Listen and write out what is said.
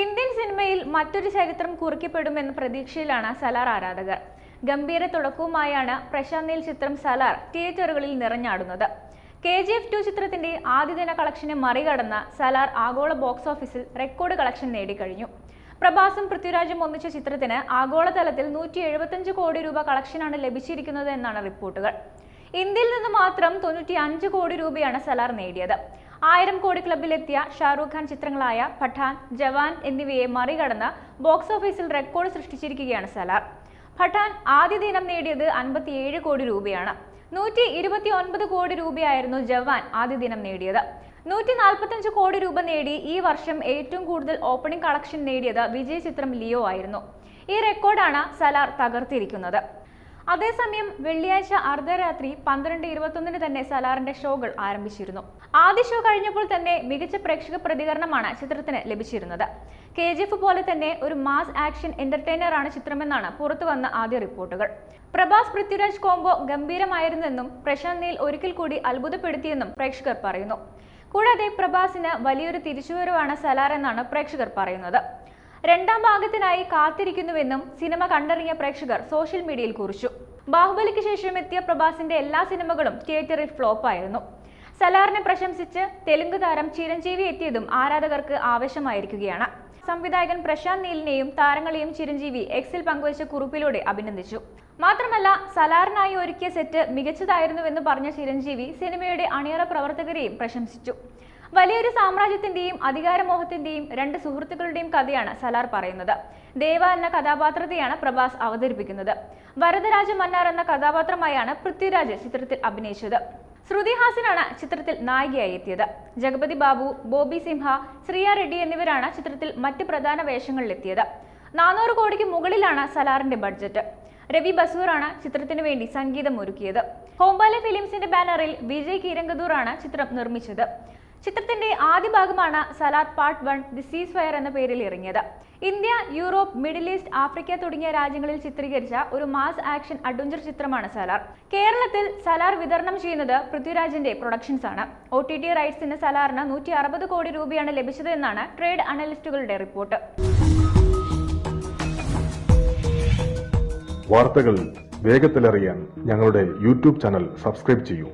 Indian സിനിമയിൽ മറ്റൊരു ചരിത്രം കുറിക്കപ്പെടുമെന്ന പ്രതീക്ഷയിലാണ് സലാർ ആരാധകർ. ഗംഭീര തുടക്കവുമായാണ് നീൽ ചിത്രം സലാർ തിയേറ്ററുകളിൽ നിറഞ്ഞാടുന്നത്. കെ ജി എഫ് ടു ചിത്രത്തിന്റെ ആദ്യദിന കളക്ഷനെ മറികടന്ന സലാർ ആഗോള ബോക്സ് ഓഫീസിൽ റെക്കോർഡ് കളക്ഷൻ നേടിക്കഴിഞ്ഞു. പ്രഭാസും പൃഥ്വിരാജും ഒന്നിച്ച ചിത്രത്തിന് ആഗോളതലത്തിൽ നൂറ്റി എഴുപത്തഞ്ച് കോടി രൂപ കളക്ഷനാണ് ലഭിച്ചിരിക്കുന്നത് എന്നാണ് റിപ്പോർട്ടുകൾ. ഇന്ത്യയിൽ നിന്ന് മാത്രം തൊണ്ണൂറ്റി അഞ്ച് കോടി രൂപയാണ് സലാർ നേടിയത്. ആയിരം കോടി ക്ലബിലെത്തിയ ഷാറൂഖ് ഖാൻ ചിത്രങ്ങളായ പഠാൻ ജവാൻ എന്നിവയെ മറികടന്ന് ബോക്സ് ഓഫീസിൽ റെക്കോർഡ് സൃഷ്ടിച്ചിരിക്കുകയാണ് സലാർ. പഠാൻ ആദ്യ ദിനം നേടിയത് അൻപത്തിയേഴ് കോടി രൂപയാണ്. നൂറ്റി ഇരുപത്തി ഒൻപത് കോടി രൂപയായിരുന്നു ജവാൻ ആദ്യ ദിനം നേടിയത്. നൂറ്റി നാൽപ്പത്തഞ്ച് കോടി രൂപ നേടി ഈ വർഷം ഏറ്റവും കൂടുതൽ ഓപ്പണിംഗ് കളക്ഷൻ നേടിയത് വിജയ് ചിത്രം ലിയോ ആയിരുന്നു. ഈ റെക്കോർഡാണ് സലാർ തകർത്തിരിക്കുന്നത്. അതേസമയം വെള്ളിയാഴ്ച അർദ്ധരാത്രി പന്ത്രണ്ട് ഇരുപത്തൊന്നിന് തന്നെ സലാറിന്റെ ഷോകൾ ആരംഭിച്ചിരുന്നു. ആദ്യ ഷോ കഴിഞ്ഞപ്പോൾ തന്നെ മികച്ച പ്രേക്ഷക പ്രതികരണമാണ് ചിത്രത്തിന് ലഭിച്ചിരുന്നത്. കെ ജി എഫ് പോലെ തന്നെ ഒരു മാസ് ആക്ഷൻ എന്റർടൈനർ ആണ് ചിത്രമെന്നാണ് പുറത്തുവന്ന ആദ്യ റിപ്പോർട്ടുകൾ. പ്രഭാസ് പൃഥ്വിരാജ് കോംബോ ഗംഭീരമായിരുന്നെന്നും പ്രശാന്ത് നീൽ ഒരിക്കൽ കൂടി അത്ഭുതപ്പെടുത്തിയെന്നും പ്രേക്ഷകർ പറയുന്നു. കൂടാതെ പ്രഭാസിന് വലിയൊരു തിരിച്ചുവരവാണ് സലാർ എന്നാണ് പ്രേക്ഷകർ പറയുന്നത്. രണ്ടാം ഭാഗത്തിനായി കാത്തിരിക്കുന്നുവെന്നും സിനിമ കണ്ടറിഞ്ഞ പ്രേക്ഷകർ സോഷ്യൽ മീഡിയയിൽ കുറിച്ചു. ബാഹുബലിക്ക് ശേഷം എത്തിയ പ്രഭാസിന്റെ എല്ലാ സിനിമകളും തിയേറ്ററിൽ ഫ്ലോപ്പായിരുന്നു. സലാറിനെ പ്രശംസിച്ച് തെലുങ്ക് താരം ചിരഞ്ജീവി എത്തിയതും ആരാധകർക്ക് ആവശ്യമായിരിക്കുകയാണ് സംവിധായകൻ പ്രശാന്ത് നീലിനെയും താരങ്ങളെയും ചിരഞ്ജീവി എക്സിൽ പങ്കുവച്ച കുറിപ്പിലൂടെ അഭിനന്ദിച്ചു. മാത്രമല്ല സലാറിനായി ഒരുക്കിയ സെറ്റ് മികച്ചതായിരുന്നുവെന്ന് പറഞ്ഞ ചിരഞ്ജീവി സിനിമയുടെ അണിയറ പ്രവർത്തകരെയും പ്രശംസിച്ചു. വലിയൊരു സാമ്രാജ്യത്തിന്റെയും അധികാരമോഹത്തിന്റെയും രണ്ട് സുഹൃത്തുക്കളുടെയും കഥയാണ് സലാർ പറയുന്നത്. ദേവ എന്ന കഥാപാത്രത്തെയാണ് പ്രഭാസ് അവതരിപ്പിക്കുന്നത്. വരദരാജ മന്നാർ എന്ന കഥാപാത്രമായാണ് പൃഥ്വിരാജ് ചിത്രത്തിൽ അഭിനയിച്ചത്. ശ്രുതി ഹാസനാണ് ചിത്രത്തിൽ നായികയായി എത്തിയത്. ജഗപതി ബാബു ബോബി സിംഹ ശ്രിയ റെഡ്ഡി എന്നിവരാണ് ചിത്രത്തിൽ മറ്റ് പ്രധാന വേഷങ്ങളിലെത്തിയത് നാനൂറ് കോടിക്ക് മുകളിലാണ് സലാറിന്റെ ബഡ്ജറ്റ്. രവി ബസൂറാണ് ചിത്രത്തിനു വേണ്ടി സംഗീതം ഒരുക്കിയത് ഹോംബാലെ ഫിലിംസിന്റെ ബാനറിൽ വിജയ് കീരങ്കദൂറാണ് ചിത്രം നിർമ്മിച്ചത്. ചിത്രത്തിന്റെ ആദ്യ ഭാഗമാണ് Salaar part one the ceasefire എന്ന പേരിൽ ഇറങ്ങിയത്. India Europe Middle East Africa തുടങ്ങിയ രാജ്യങ്ങളിൽ ചിത്രീകരിച്ച ഒരു മാസ് ആക്ഷൻ അഡ്വഞ്ചർ ചിത്രമാണ് സലാർ. കേരളത്തിൽ സലാർ വിതരണം ചെയ്യുന്നത് പൃഥ്വിരാജിന്റെ പ്രൊഡക്ഷൻസ് ആണ്. ഒ ടി ടി റൈറ്റ്സിന് സലാറിന് നൂറ്റി അറുപത് കോടി രൂപയാണ് ലഭിച്ചത് എന്നാണ് ട്രേഡ് അനലിസ്റ്റുകളുടെ റിപ്പോർട്ട്. വാർത്തകൾ വേഗത്തിലറിയാൻ ഞങ്ങളുടെ യൂട്യൂബ് ചാനൽ സബ്സ്ക്രൈബ് ചെയ്യൂ.